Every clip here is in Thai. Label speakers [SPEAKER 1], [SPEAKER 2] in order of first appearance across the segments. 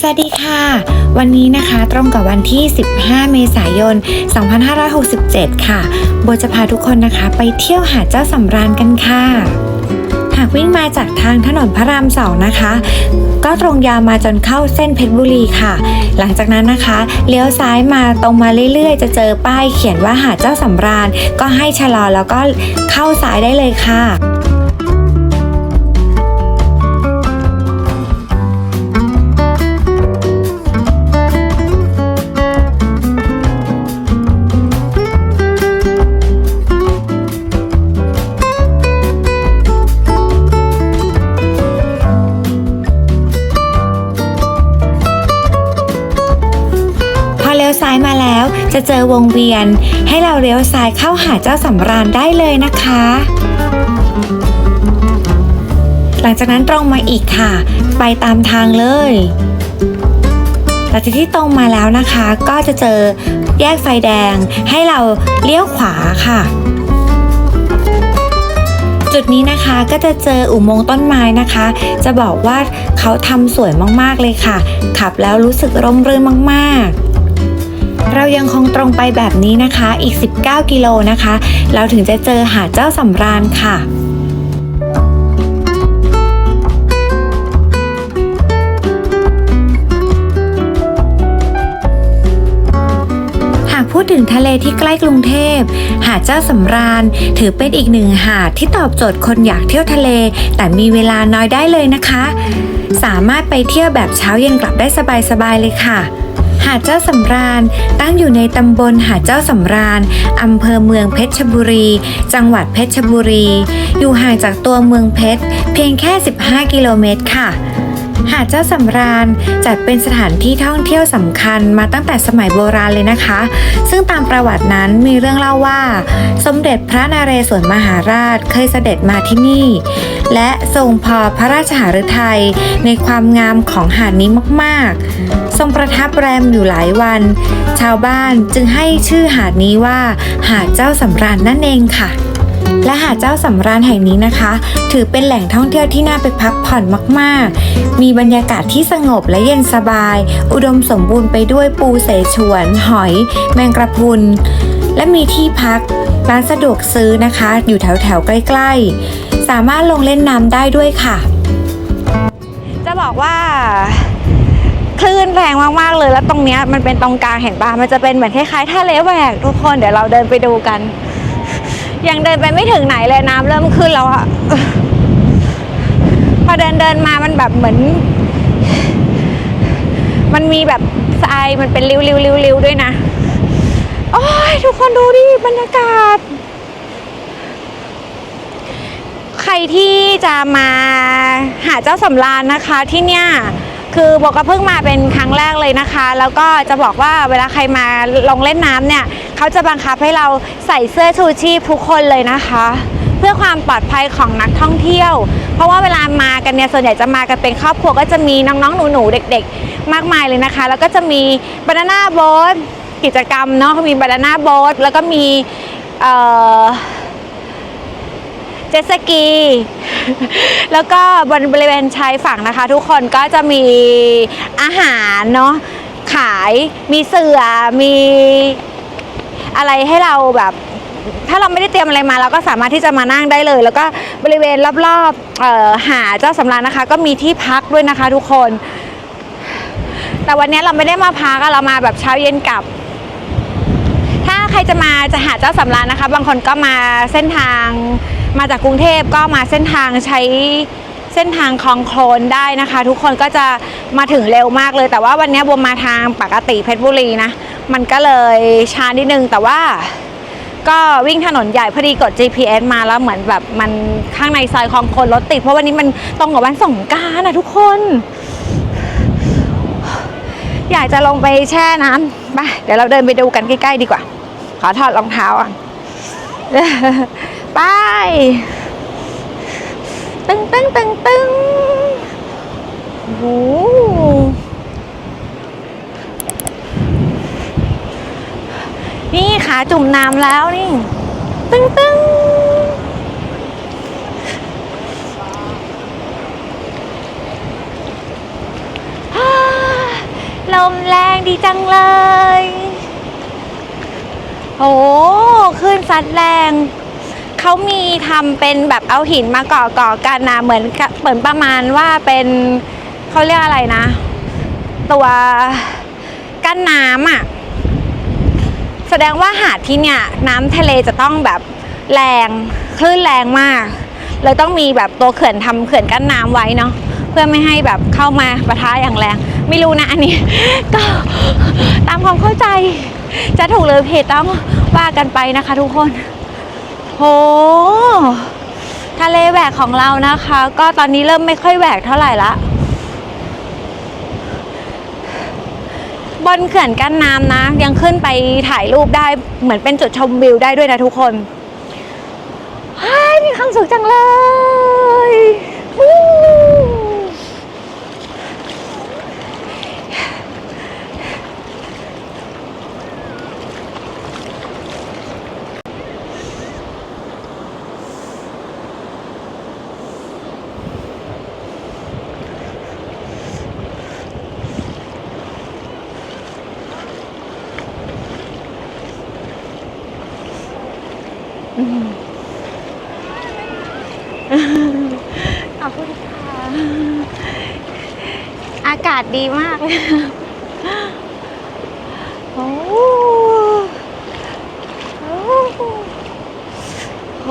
[SPEAKER 1] สวัสดีค่ะ วันนี้นะคะตรงกับวันที่ 15 เมษายน 2567 ค่ะโบจะพาทุกคนนะคะ ไปเที่ยวหาดเจ้าสำราญกันค่ะ หากวิ่งมาจากทางถนนพระรามสองนะคะ ก็ตรงยาวมาจนเข้าเส้นเพชรบุรีค่ะ หลังจากนั้นนะคะ เลี้ยวซ้ายมาตรงมาเรื่อยๆ จะเจอป้ายเขียนว่าหาดเจ้าสำราญ ก็ให้ชะลอแล้วก็เข้าซ้ายได้เลยค่ะ ลี้ยวซ้ายมาแล้ว จะเจอวงเวียน ให้เราเลี้ยวซ้ายเข้าหาเจ้าสำราญได้เลยนะคะ หลังจากนั้นตรงมาอีกค่ะ ไปตามทางเลยหลังจากที่ตรงมาแล้วนะคะ ก็จะเจอแยกไฟแดง ให้เราเลี้ยวขวาค่ะจุดนี้นะคะก็จะเจออุโมงค์ต้นไม้นะคะ จะบอกว่าเขาทำสวยมากๆเลยค่ะ ขับแล้วรู้สึกร่มรื่นมากๆ เรายังคงตรงไปแบบนี้นะคะ อีก 19 กิโลนะคะ เราถึงจะเจอหาดเจ้าสำราญค่ะหากพูดถึงทะเลที่ใกล้กรุงเทพ หาดเจ้าสำราญ ถือเป็นอีกหนึ่งหาดที่ตอบโจทย์คนอยากเที่ยวทะเล แต่มีเวลาน้อยได้เลยนะคะ สามารถไปเที่ยวแบบเช้าเย็นกลับได้สบายๆเลยค่ะ หาดเจ้าสำราญตั้งอยู่ในตำบลหาดเจ้าสำราญอำเภอเมืองเพชรบุรี จังหวัดเพชรบุรี อยู่ห่างจากตัวเมืองเพชรเพียงแค่ 15 กิโลเมตรค่ะ หาดเจ้าสำราญจัดเป็นสถานที่ท่องเที่ยวสำคัญมาตั้งแต่สมัยโบราณเลยนะคะ ซึ่งตามประวัตินั้นมีเรื่องเล่าว่า สมเด็จพระนเรศวรมหาราชเคยเสด็จมาที่นี่ และทรงพอพระราชหฤทัยในความงามของหาดนี้มากๆ ทรงประทับแรมอยู่หลายวัน ชาวบ้านจึงให้ชื่อหาดนี้ว่า หาดเจ้าสำราญนั่นเองค่ะ และหาดเจ้าสำราญแห่งนี้นะคะ ถือเป็นแหล่งท่องเที่ยวที่น่าไปพักผ่อนมาก ๆ มีบรรยากาศที่สงบและเย็นสบาย อุดมสมบูรณ์ไปด้วยปูเสฉวน หอย แมงกระพุน และมีที่พัก ร้านสะดวกซื้อนะคะ อยู่แถว ๆ ใกล้ ๆ สามารถลงเล่นน้ำได้ด้วยค่ะ
[SPEAKER 2] จะบอกว่าคลื่นแรงมาก ๆ เลยแล้วตรงเนี้ยมันเป็นตรงกลางเห็นปะมันจะเป็นเหมือนคล้ายๆทะเลแหวกทุกคนเดี๋ยวเราเดินไปดูกัน ยังเดินไปไม่ถึงไหนเลยน้ำเริ่มขึ้นแล้วอะพอเดินเดินมามันแบบเหมือน มันมีแบบทรายมันเป็นริ้วริ้วริ้วริ้วด้วยนะโอ้ยทุกคนดูดิบรรยากาศ ใครที่จะมาหาเจ้าสำราญนะคะที่เนี่ย คือบอกก็เพิ่งมาเป็นครั้งแรกเลยนะคะ แล้วก็จะบอกว่าเวลาใครมาลงเล่นน้ำเนี่ยเขาจะบังคับให้เราใส่เสื้อชูชีพทุกคนเลยนะคะ เพื่อความปลอดภัยของนักท่องเที่ยว เพราะว่าเวลามากันเนี่ยส่วนใหญ่จะมากันเป็นครอบครัวก็จะมีน้องๆหนูๆเด็ก ๆ มากมายเลยนะคะ แล้วก็จะมีบานาน่าโบ๊ทกิจกรรมเนาะมีบานาน่าโบ๊ทแล้วก็มีเอ่อ เจ็ตสกี แล้วก็บนบริเวณชายฝั่งนะคะ ทุกคนก็จะมีอาหารเนาะขายมีเสือมีอะไรให้เราแบบ ถ้าเราไม่ได้เตรียมอะไรมาเราก็สามารถที่จะมานั่งได้เลย แล้วก็บริเวณรอบๆหาเจ้าสำราญนะคะ ก็มีที่พักด้วยนะคะ ทุกคน แต่วันนี้เราไม่ได้มาพักเรามาแบบเช้าเย็นกลับถ้าใครจะมาจะหาเจ้าสำราญนะคะ บางคนก็มาเส้นทาง มาจากกรุงเทพก็มาเส้นทางใช้เส้นทางคลองโคลนได้นะคะ ทุกคนก็จะมาถึงเร็วมากเลย แต่ว่าวันนี้บวมมาทางปกติเพชรบุรีนะ มันก็เลยช้านิดนึงแต่ว่าก็วิ่งถนนใหญ่พอดีกด GPS มาแล้วเหมือนแบบมันข้างในซอยคลองโคลนรถติด เพราะวันนี้มันตรงกับวันสงกรารนะทุกคน อยากจะลงไปแช่น้ำไปเดี๋ยวเราเดินไปดูกันใกล้ๆดีกว่า ขอถอดรองเท้าอะ ไป ตึงตึงตึงตึงโอ้โหนี่ขาจุ่มน้ำแล้วนี่ ตึงตึงลมแรงดีจังเลย โอ้ขึ้นซัดแรง เขามีทำเป็นแบบเอาหินมาก่อก่อกันนะเหมือนเหมือนประมาณว่าเป็นเขาเรียกอะไรนะ ตัวกั้นน้ำอะแสดงว่าหาดที่เนี่ยน้ำทะเลจะต้องแบบแรงคลื่นแรงมากเลยต้องมีแบบตัวเขื่อนทำเขื่อนกั้นน้ำไว้เนาะเพื่อไม่ให้แบบเข้ามาปะทะอย่างแรง ไม่รู้นะอันนี้ ก็ตามความเข้าใจ จะถูกหรือผิดต้องว่ากันไปนะคะทุกคน โห ทะเลแหวกของเรานะคะ ก็ตอนนี้เริ่มไม่ค่อยแหวกเท่าไหร่ละ บนเขื่อนกั้นน้ำนะ ยังขึ้นไปถ่ายรูปได้เหมือนเป็นจุดชมวิวได้ด้วยนะทุกคนฮ้ยมีความสุขจังเลย อากาศดีมาก โอ้โห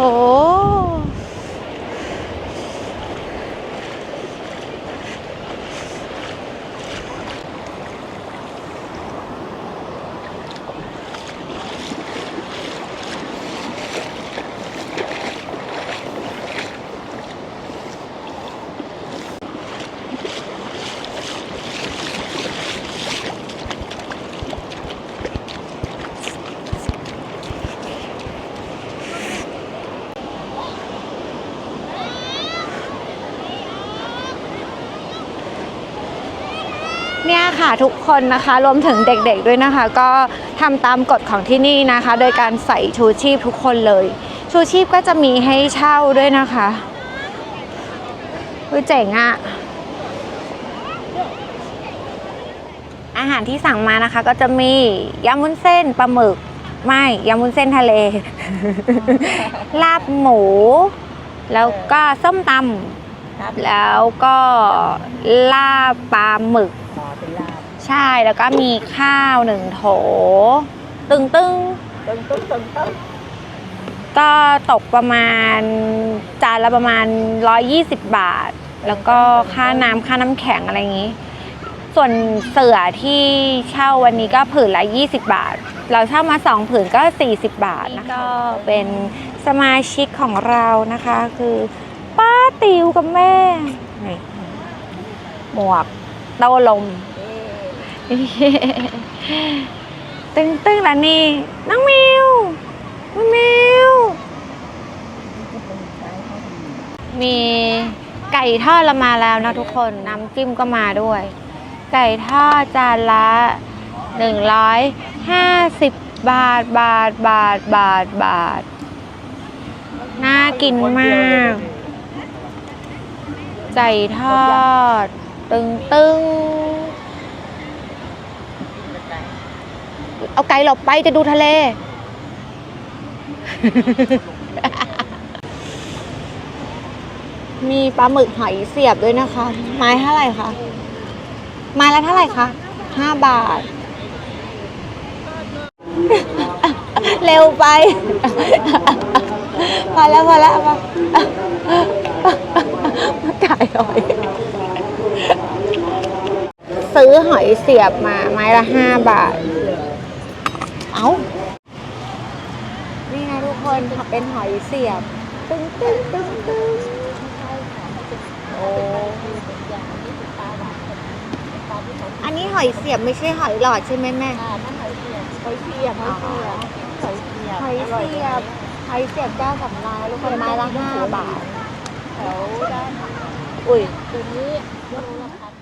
[SPEAKER 2] ค่ะทุกคนนะคะ รวมถึงเด็กๆด้วยนะคะ ก็ทำตามกฎของที่นี่นะคะ โดยการใส่ชูชีพทุกคนเลย ชูชีพก็จะมีให้เช่าด้วยนะคะอุ้ยเจ๋งอะอาหารที่สั่งมานะคะ ก็จะมียำวุ้นเส้นปลาหมึก ไม่ยำวุ้นเส้นทะเล ลาบหมู แล้วก็ส้มตำแล้วก็ลาบปลาหมึก
[SPEAKER 3] อ๋อเป็นลาบ
[SPEAKER 2] ใช่แล้วก็มีข้าวหนึ่งโถ ตึงตึง
[SPEAKER 3] ต้นต้นต้นต้น
[SPEAKER 2] ๆก็ตกประมาณจานละประมาณ 120 บาท แล้วก็ค่าน้ำค่าน้ำแข็งอะไรอย่างนี้ ส่วนเสือที่เช่าวันนี้ก็ผืนละ 20 บาท เราเช่ามา 2 ผืนก็ 40 บาทนะคะก็เป็นสมาชิกของเรานะคะ คือป้าติวกับแม่หมวกโตลม ตึงตึงล้วนี่ น้องมิวน้องมิว มีไก่ทอดเรามาแล้วนะทุกคน น้ำจิ้มก็มาด้วย ไก่ทอดจานละหนึ่งร้อยห้าสิบบาทบาทบาทบาทบาท น่ากินมาก ไก่ทอด ตึงตึง เอาไก่หลบไปจะดูทะเล มีปลาหมึกหอยเสียบด้วยนะคะ ไม้เท่าไหร่คะไม้ละเท่าไหร่คะห้าบาท เร็วไป พอแล้วพอแล้วมามาไก่หอย ซื้อหอยเสียบมาไม้ละห้าบาท เอานี่ไงทุกคนเป็นหอยเสียบ ตึ้งตึ้งตึ้งตึ้งโอ้อันนี้หอยเสียบไม่ใช่หอยหลอดใช่ไหมแม่
[SPEAKER 3] อ่านั่นหอยเสียบหอยเสียบหอยเสียบหอยเสียบ
[SPEAKER 2] หอยเสียบหอยเสียบเจ้าสำราญทุกคนไม้ละห้าบาท
[SPEAKER 3] แถวด้าน
[SPEAKER 2] อุ้ย
[SPEAKER 3] ตรงนี้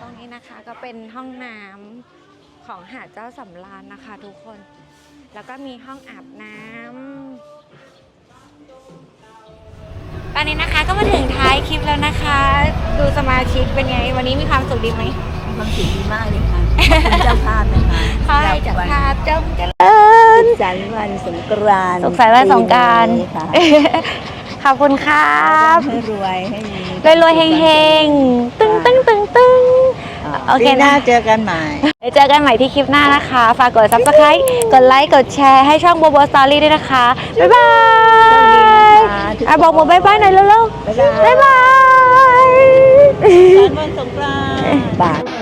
[SPEAKER 2] ตรงนี้นะคะก็เป็นห้องน้ำของหาดเจ้าสำราญนะคะทุกคน แล้วก็มีห้องอาบน้ำตอนนี้นะคะก็มาถึงท้ายคลิปแล้วนะคะ ดูสมาชิกเป็นไง วันนี้มีความสุขดีไหม
[SPEAKER 3] ความสุขดีมากเลยค่ะคุณเจ้าภาพนะคะ
[SPEAKER 2] ขอให้เจ้าภาพจงเจริญ
[SPEAKER 3] สุขสันต์วันสงกรานต์
[SPEAKER 2] สุขสันต์วันสงกรานต์
[SPEAKER 3] ปีนี้ค่ะ
[SPEAKER 2] ขอบคุณครับ
[SPEAKER 3] ให้รวยให้มี
[SPEAKER 2] รวยรวยๆเฮงๆตึ้งตึ้งตึ้งตึ้ง โอเค
[SPEAKER 3] ปีหน้า
[SPEAKER 2] นะ
[SPEAKER 3] เจอกันใหม่
[SPEAKER 2] เดี๋ยวเจอกันใหม่ที่คลิปหน้านะคะ ฝากกด subscribe กดไลค์กดแชร์ให้ช่องโบโบสตอรี่ด้วยนะคะ บ๊ายบาย
[SPEAKER 3] ทุกคน
[SPEAKER 2] อะบอกโบบ๊ายบายหน่อยเร็ว
[SPEAKER 3] บ๊ายบาย
[SPEAKER 2] ๆบ๊ายบาย
[SPEAKER 3] วันสงกรานต์